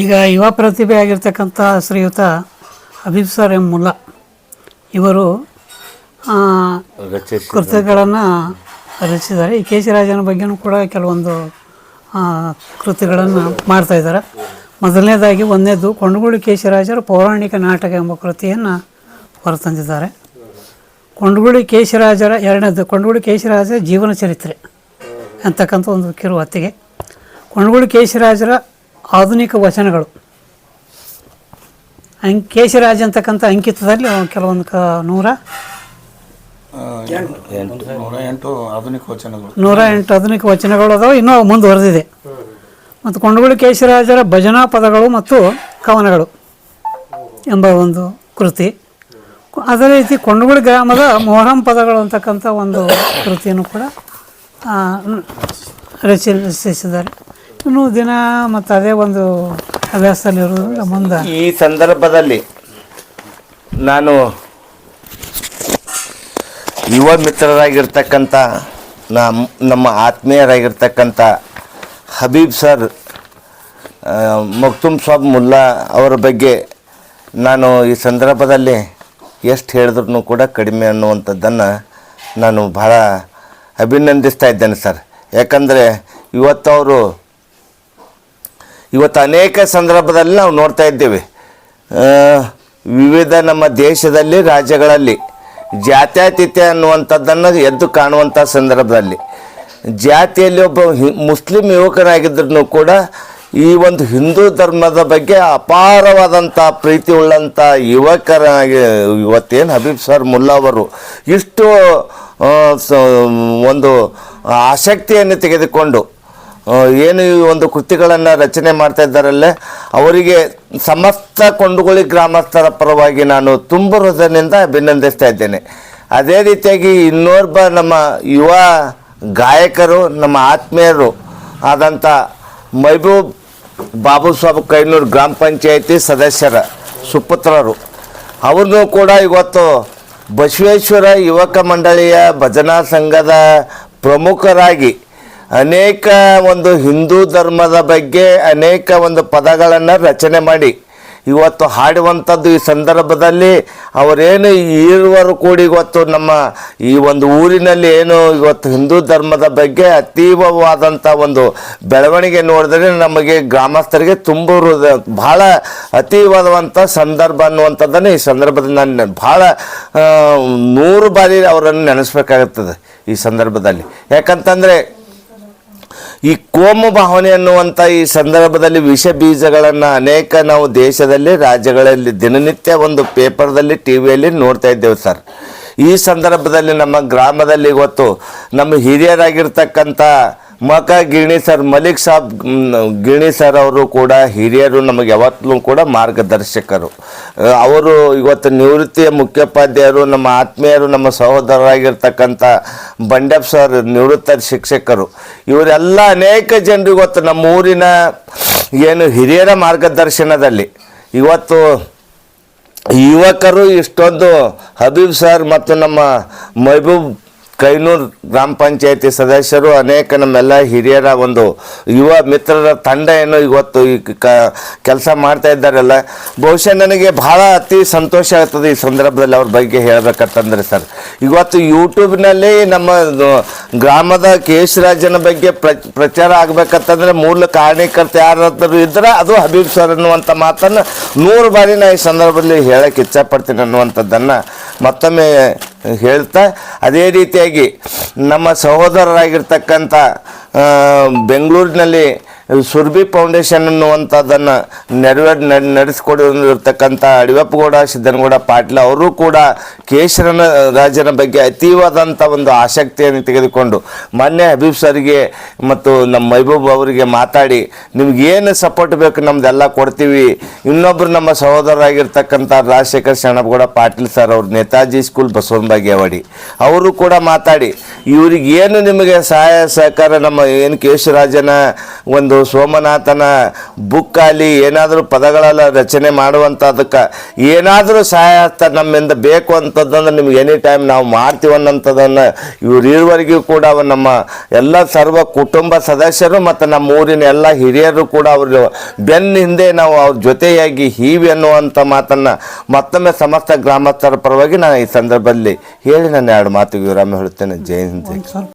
ಈಗ ಯುವ ಪ್ರತಿಭೆ ಆಗಿರ್ತಕ್ಕಂಥ ಶ್ರೀಯುತ ಹಬೀಬ್ ಸರ್ ಎಂ ಮುಲ್ಲಾ ಇವರು ಕೃತಿಗಳನ್ನು ರಚಿಸಿದ್ದಾರೆ. ಈ ಕೇಶರಾಜನ ಬಗ್ಗೆನೂ ಕೂಡ ಕೆಲವೊಂದು ಕೃತಿಗಳನ್ನು ಮಾಡ್ತಾ ಇದ್ದಾರೆ. ಮೊದಲನೇದಾಗಿ ಒಂದನೇದು ಕೊಂಡಗುಳಿ ಕೇಶರಾಜರ ಪೌರಾಣಿಕ ನಾಟಕ ಎಂಬ ಕೃತಿಯನ್ನು ಹೊರತಂದಿದ್ದಾರೆ. ಕೊಂಡ್ಗೂಡಿ ಕೇಶಿ ರಾಜರ ಎರಡನೇದು ಕುಂಡಗುಡಿ ಕೇಶಿ ರಾಜರ ಜೀವನ ಚರಿತ್ರೆ ಅಂತಕ್ಕಂಥ ಒಂದು ಕಿರು ಹೊತ್ತಿಗೆ ಕೇಶಿ ಕೇಶರಾಜರ ಆಧುನಿಕ ವಚನಗಳು. ಅಂ ಕೇಶರಾಜ ಅಂತಕ್ಕಂಥ ಅಂಕಿತದಲ್ಲಿ ಕೆಲವೊಂದು ಕ ನೂರ ನೂರ ಎಂಟು ಆಧುನಿಕ ವಚನಗಳು. ನೂರ ಎಂಟು ಆಧುನಿಕ ವಚನಗಳು ಅದಾವೆ ಇನ್ನೂ ಮುಂದುವರೆದಿದೆ ಮತ್ತು ಕೊಂಡಗುಳಿ ಕೇಶರಾಜರ ಭಜನಾ ಪದಗಳು ಮತ್ತು ಕವನಗಳು ಎಂಬ ಒಂದು ಕೃತಿ. ಅದೇ ರೀತಿ ಕೊಂಡಗುಳಿ ಗ್ರಾಮದ ಮೊಹರಂ ಪದಗಳು ಅಂತಕ್ಕಂಥ ಒಂದು ಕೃತಿಯನ್ನು ಕೂಡ ರಚಿಸಿದ್ದಾರೆ. ಇನ್ನು ದಿನ ಮತ್ತು ಅದೇ ಒಂದು ಹವ್ಯಾಸದಲ್ಲಿರೋದ್ರಿಂದ ಮುಂದೆ. ಈ ಸಂದರ್ಭದಲ್ಲಿ ನಾನು ಯುವ ಮಿತ್ರರಾಗಿರ್ತಕ್ಕಂಥ ನಮ್ಮ ನಮ್ಮ ಆತ್ಮೀಯರಾಗಿರ್ತಕ್ಕಂಥ ಹಬೀಬ್ ಸರ್ ಮಕ್ತುಮ್ ಸಾಬ್ ಮುಲ್ಲಾ ಅವರ ಬಗ್ಗೆ ನಾನು ಈ ಸಂದರ್ಭದಲ್ಲಿ ಎಷ್ಟು ಹೇಳಿದ್ರು ಕೂಡ ಕಡಿಮೆ ಅನ್ನುವಂಥದ್ದನ್ನು ನಾನು ಭಾಳ ಅಭಿನಂದಿಸ್ತಾ ಇದ್ದೇನೆ ಸರ್. ಯಾಕಂದರೆ ಇವತ್ತು ಅವರು ಇವತ್ತು ಅನೇಕ ಸಂದರ್ಭದಲ್ಲಿ ನಾವು ನೋಡ್ತಾ ಇದ್ದೇವೆ. ವಿವಿಧ ನಮ್ಮ ದೇಶದಲ್ಲಿ, ರಾಜ್ಯಗಳಲ್ಲಿ ಜಾತ್ಯಾತೀತ್ಯ ಅನ್ನುವಂಥದ್ದನ್ನು ಎದ್ದು ಕಾಣುವಂಥ ಸಂದರ್ಭದಲ್ಲಿ ಜಾತಿಯಲ್ಲಿ ಒಬ್ಬ ಹಿ, ಮುಸ್ಲಿಂ ಯುವಕನಾಗಿದ್ದರೂ ಕೂಡ ಈ ಒಂದು ಹಿಂದೂ ಧರ್ಮದ ಬಗ್ಗೆ ಅಪಾರವಾದಂಥ ಪ್ರೀತಿ ಉಳ್ಳಂಥ ಯುವಕರಾಗಿ, ಇವತ್ತೇನು ಹಬೀಬ್ ಸರ್ ಮುಲ್ಲಾ ಅವರು ಇಷ್ಟು ಒಂದು ಆಸಕ್ತಿಯನ್ನು ತೆಗೆದುಕೊಂಡು ಏನು ಈ ಒಂದು ಕೃತಿಗಳನ್ನು ರಚನೆ ಮಾಡ್ತಾ ಇದ್ದಾರಲ್ಲೇ, ಅವರಿಗೆ ಸಮಸ್ತ ಕೊಂಡುಗುಳಿ ಗ್ರಾಮಸ್ಥರ ಪರವಾಗಿ ನಾನು ತುಂಬ ಹೃದಯದಿಂದ ಅಭಿನಂದಿಸ್ತಾ ಇದ್ದೇನೆ. ಅದೇ ರೀತಿಯಾಗಿ ಇನ್ನೋರ್ಬ ನಮ್ಮ ಯುವ ಗಾಯಕರು, ನಮ್ಮ ಆತ್ಮೀಯರು ಆದಂಥ ಮೈಬೂಬ್ ಬಾಬು ಸಾಬ್ ಕೈನೂರು ಗ್ರಾಮ ಪಂಚಾಯಿತಿ ಸದಸ್ಯರ ಸುಪುತ್ರರು. ಅವ್ರನ್ನೂ ಕೂಡ ಇವತ್ತು ಬಸವೇಶ್ವರ ಯುವಕ ಮಂಡಳಿಯ ಭಜನಾ ಸಂಘದ ಪ್ರಮುಖರಾಗಿ ಅನೇಕ ಒಂದು ಹಿಂದೂ ಧರ್ಮದ ಬಗ್ಗೆ ಅನೇಕ ಒಂದು ಪದಗಳನ್ನು ರಚನೆ ಮಾಡಿ ಇವತ್ತು ಹಾಡುವಂಥದ್ದು ಈ ಸಂದರ್ಭದಲ್ಲಿ ಅವರೇನು ಇರುವರು ಕೂಡಿ ಇವತ್ತು ನಮ್ಮ ಈ ಒಂದು ಊರಿನಲ್ಲಿ ಏನು ಇವತ್ತು ಹಿಂದೂ ಧರ್ಮದ ಬಗ್ಗೆ ಅತೀವವಾದಂಥ ಒಂದು ಬೆಳವಣಿಗೆ ನೋಡಿದ್ರೆ ನಮಗೆ ಗ್ರಾಮಸ್ಥರಿಗೆ ತುಂಬ ಭಾಳ ಅತೀವಾದಂಥ ಸಂದರ್ಭ ಅನ್ನುವಂಥದ್ದನ್ನು ಈ ಸಂದರ್ಭದಲ್ಲಿ ನಾನು ಭಾಳ ನೂರು ಬಾರಿ ಅವರನ್ನು ನೆನೆಸ್ಬೇಕಾಗುತ್ತದೆ ಈ ಸಂದರ್ಭದಲ್ಲಿ. ಯಾಕಂತಂದರೆ ಈ ಕೋಮು ಭಾವನೆ ಅನ್ನುವಂಥ ಈ ಸಂದರ್ಭದಲ್ಲಿ ವಿಷ ಬೀಜಗಳನ್ನು ಅನೇಕ ನಾವು ದೇಶದಲ್ಲಿ, ರಾಜ್ಯಗಳಲ್ಲಿ ದಿನನಿತ್ಯ ಒಂದು ಪೇಪರ್ದಲ್ಲಿ ಟಿ ವಿಯಲ್ಲಿ ನೋಡ್ತಾ ಇದ್ದೇವೆ ಸರ್. ಈ ಸಂದರ್ಭದಲ್ಲಿ ನಮ್ಮ ಗ್ರಾಮದಲ್ಲಿ ಇವತ್ತು ನಮ್ಮ ಹಿರಿಯರಾಗಿರ್ತಕ್ಕಂಥ ಮಕ ಗಿರಣಿ ಸರ್, ಮಲಿಕ್ ಸಾಬ್ ಗಿರಣಿ ಸರ್ ಅವರು ಕೂಡ ಹಿರಿಯರು, ನಮಗೆ ಯಾವತ್ತೂ ಕೂಡ ಮಾರ್ಗದರ್ಶಕರು. ಅವರು ಇವತ್ತು ನಿವೃತ್ತಿಯ ಮುಖ್ಯೋಪಾಧ್ಯಾಯರು, ನಮ್ಮ ಆತ್ಮೀಯರು, ನಮ್ಮ ಸಹೋದರರಾಗಿರ್ತಕ್ಕಂಥ ಬಂಡೆಪ್ ಸರ್, ನಿವೃತ್ತ ಶಿಕ್ಷಕರು. ಇವರೆಲ್ಲ ಅನೇಕ ಜನರು ಇವತ್ತು ನಮ್ಮ ಊರಿನ ಏನು ಹಿರಿಯರ ಮಾರ್ಗದರ್ಶನದಲ್ಲಿ ಇವತ್ತು ಯುವಕರು ಇಷ್ಟೊಂದು ಹಬೀಬ್ ಸರ್ ಮತ್ತು ನಮ್ಮ ಮಹಬೂಬ್ ಕೈನೂರ್ ಗ್ರಾಮ ಪಂಚಾಯತಿ ಸದಸ್ಯರು ಅನೇಕ ನಮ್ಮೆಲ್ಲ ಹಿರಿಯರ ಒಂದು ಯುವ ಮಿತ್ರರ ತಂಡ ಏನು ಇವತ್ತು ಈ ಕೆಲಸ ಮಾಡ್ತಾ ಇದ್ದಾರಲ್ಲ. ಬಹುಶಃ ನನಗೆ ಭಾಳ ಅತಿ ಸಂತೋಷ ಆಗ್ತದೆ ಈ ಸಂದರ್ಭದಲ್ಲಿ ಅವ್ರ ಬಗ್ಗೆ ಹೇಳ್ಬೇಕಂತಂದ್ರೆ ಸರ್. ಇವತ್ತು ಯೂಟ್ಯೂಬ್ನಲ್ಲಿ ನಮ್ಮ ಗ್ರಾಮದ ಕೇಶರಾಜನ ಬಗ್ಗೆ ಪ್ರ, ಪ್ರಚಾರ ಆಗ್ಬೇಕಂತಂದ್ರೆ ಮೂಲ ಕಾರಣೀಕರ್ತ ಯಾರಾದರೂ ಇದ್ದರೆ ಅದು ಹಬೀಬ್ ಸರ್ ಅನ್ನುವಂಥ ಮಾತನ್ನು ನೂರು ಬಾರಿ ನಾನು ಈ ಸಂದರ್ಭದಲ್ಲಿ ಹೇಳಕ್ಕೆ ಇಚ್ಛಪಡ್ತೀನಿ ಅನ್ನುವಂಥದ್ದನ್ನು ಮತ್ತೊಮ್ಮೆ ಹೇಳ್ತಾ ಅದೇ ರೀತಿಯಾಗಿ ನಮ್ಮ ಸಹೋದರರಾಗಿರ್ತಕ್ಕಂಥ ಬೆಂಗಳೂರಿನಲ್ಲಿ ಸುರ್ಬಿ ಫೌಂಡೇಶನ್ ಅನ್ನುವಂಥದ್ದನ್ನು ನೆರವೇ ನಡೆಸಿಕೊಡಿರ್ತಕ್ಕಂಥ ಅಡಿವಪ್ಪಗೌಡ, ಸಿದ್ದನಗೌಡ ಪಾಟೀಲ್ ಅವರು ಕೂಡ ಕೇಶರನ ರಾಜನ ಬಗ್ಗೆ ಅತೀವಾದಂಥ ಒಂದು ಆಸಕ್ತಿಯನ್ನು ತೆಗೆದುಕೊಂಡು ಮೊನ್ನೆ ಹಬೀಬ್ ಸರ್ಗೆ ಮತ್ತು ನಮ್ಮ ಮೈಬೂಬ್ ಅವರಿಗೆ ಮಾತಾಡಿ ನಿಮ್ಗೇನು ಸಪೋರ್ಟ್ ಬೇಕು ನಮ್ದೆಲ್ಲ ಕೊಡ್ತೀವಿ. ಇನ್ನೊಬ್ಬರು ನಮ್ಮ ಸಹೋದರರಾಗಿರ್ತಕ್ಕಂಥ ರಾಜಶೇಖರ್ ಶರಣಪ್ಪಗೌಡ ಪಾಟೀಲ್ ಸರ್ ಅವರು ನೇತಾಜಿ ಸ್ಕೂಲ್ ಬಸವನ ಬಾಗೇವಾಡಿ ಅವರು ಕೂಡ ಮಾತಾಡಿ ಇವರಿಗೇನು ನಿಮಗೆ ಸಹಾಯ ಸಹಕಾರ ನಮ್ಮ ಏನು ಕೇಶರಾಜನ ಒಂದು ಒಂದು ಸೋಮನಾಥನ ಬುಕ್ ಆಗಲಿ ಏನಾದರೂ ಪದಗಳೆಲ್ಲ ರಚನೆ ಮಾಡುವಂಥದಕ್ಕೆ ಏನಾದರೂ ಸಹಾಯ ನಮ್ಮಿಂದ ಬೇಕು ಅಂತದಂದ್ರೆ ನಿಮ್ಗೆ ಎನಿ ಟೈಮ್ ನಾವು ಮಾಡ್ತೀವಿ ಅನ್ನೋಂಥದ್ದನ್ನು ಇವ್ರು ಇರುವರೆಗೂ ಕೂಡ ನಮ್ಮ ಎಲ್ಲ ಸರ್ವ ಕುಟುಂಬ ಸದಸ್ಯರು ಮತ್ತು ನಮ್ಮ ಊರಿನ ಎಲ್ಲ ಹಿರಿಯರು ಕೂಡ ಅವರು ಬೆನ್ನ ಹಿಂದೆ ನಾವು ಅವ್ರ ಜೊತೆಯಾಗಿ ಹೀವಿ ಅನ್ನುವಂಥ ಮಾತನ್ನು ಮತ್ತೊಮ್ಮೆ ಸಮಸ್ತ ಗ್ರಾಮಸ್ಥರ ಪರವಾಗಿ ನಾನು ಈ ಸಂದರ್ಭದಲ್ಲಿ ಹೇಳಿ ನಾನು ಎರಡು ಮಾತು ವಿರಾಮ ಹೇಳ್ತೇನೆ. ಜೈ ಹಿಂದ್.